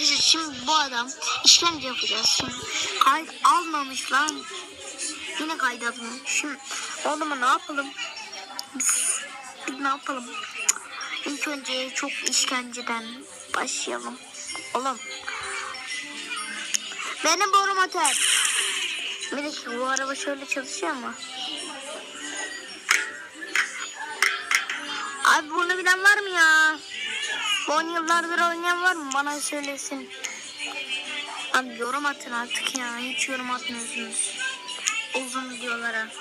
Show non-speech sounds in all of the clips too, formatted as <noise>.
Arkadaşlar şimdi bu adam işkence yapacağız şimdi. Kayıt almamış lan. Yine kayıt almamış. Şimdi o adama ne yapalım? Biz, ne yapalım? İlk önce çok işkenceden başlayalım. Oğlum. Benim borum atar. Bir dakika bu araba şöyle çalışıyor mu? Abi bunu bilen var mı ya? 10 yıllardır oynayan var mı? Bana söylesin. Abi yorum atın artık ya. Hiç yorum atmıyorsunuz. Uzun videolara. <laughs>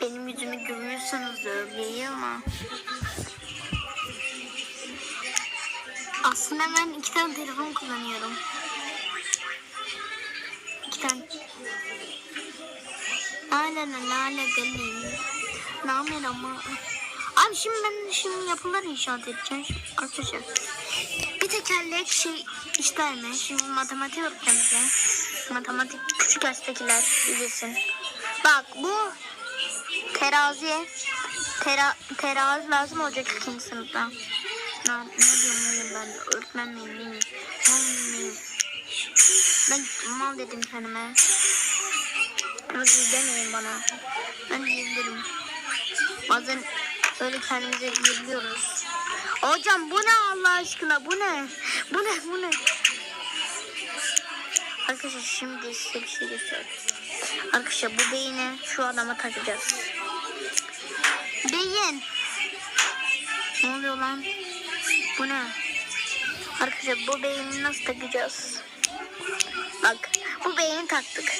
Benim yüzümü görüyorsanız da öyle ama. Aslında ben iki tane telefon kullanıyorum. İki tane. La lale deli. Namer ama. Abi şimdi ben şimdi yapılar inşaat edeceğim. Arkadaşlar. Bir tekerlek şey ister mi? Şimdi matematik öğreteceğim bize. Matematik küçük yaştakiler bilirsin. Bak bu terazi tera, terazi lazım olacak ikinci sınıfta. Ne, ne diyorum ben öğretmen? Ne miyim? Ben mal dedim kendime. Nasıl demeyin bana. Ben diyebilirim. Bazen böyle kendimize diyebiliyoruz. Hocam bu ne Allah aşkına bu ne? Bu ne bu ne? Arkadaşlar şimdi size bir şey göstereyim. Arkadaşlar bu beyni şu adama takacağız. Beyin. Ne oluyor lan? Bu ne? Arkadaşlar bu beyni nasıl takacağız? Bak bu beyni taktık.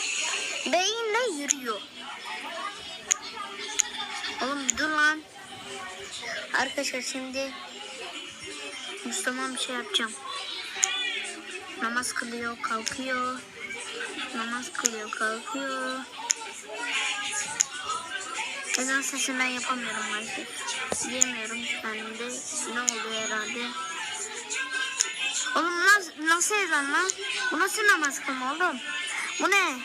Beyinle yürüyor. Oğlum dur lan. Arkadaşlar şimdi Müslüman bir şey yapacağım. Namaz kılıyor, kalkıyor. Namaz kılıyor, kalkıyor. Ezan sesini ben yapamıyorum maalesef. Diyemiyorum kendimde. Ne oluyor herhalde? Oğlum nasıl, nasıl ezan lan? Bu nasıl namaz kılma oğlum? Bu ne?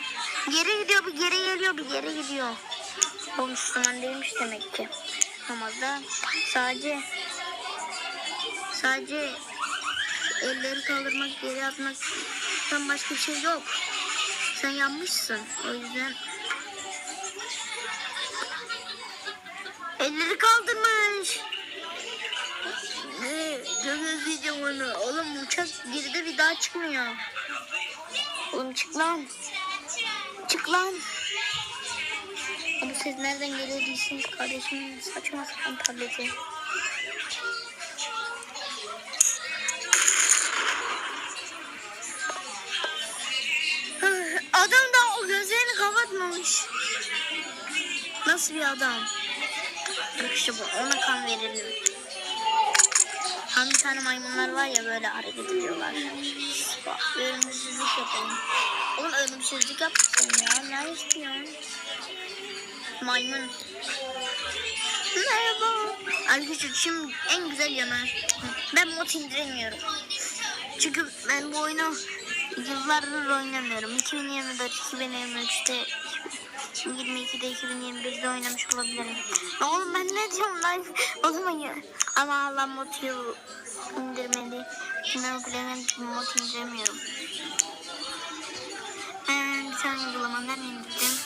Geri gidiyor bir geri geliyor bir geri gidiyor. O Müslüman değilmiş demek ki. Namazda sadece sadece elleri kaldırmak geri atmaktan başka bir şey yok. Sen yanmışsın. O yüzden elleri kaldırmış. Ne? Çok özleyeceğim onu. Oğlum uçak geride bir daha çıkmıyor. Oğlum çık lan. Çık lan. Bu ses nereden geliyor değilsiniz kardeşim saçma sapan tableti. Adam da o gözlerini kapatmamış. Nasıl bir adam? Arkadaşlar bu ona kan verelim. Hani bir tane maymunlar var ya böyle hareket ediyorlar. Bak ölümsüzlük yapalım. Oğlum ölümsüzlük yapsın ya. Ne istiyorsun? Maymun. Merhaba. Arkadaşlar şimdi en güzel yanı. Ben mod indiremiyorum. Çünkü ben bu oyunu yıllardır oynamıyorum. 2024, 2023'te 2022'de 2021'de oynamış olabilirim. Ne oğlum ben ne diyorum lan? O zaman ya. Ama Allah motivu indirmedi. Ben mod indiremiyorum. Tane uygulamadan indirdim.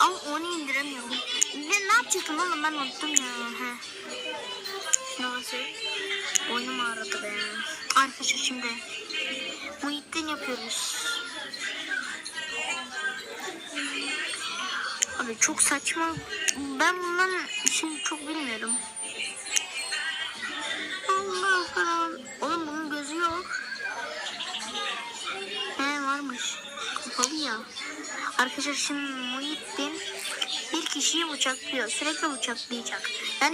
Ama onu indiremiyorum. Ne, ne yapacaktım oğlum ben unuttum ya. He. Nasıl? Boynum ağrıdı be. Arkadaşlar şimdi Muhittin yapıyoruz. Abi çok saçma. Ben bundan şimdi çok bilmiyorum. Allah Allah. Oğlum bunun gözü yok. He varmış. Kapalı ya. Arkadaşlar şimdi Muhittin bir kişiyi bıçaklıyor. Sürekli bıçaklayacak. Yani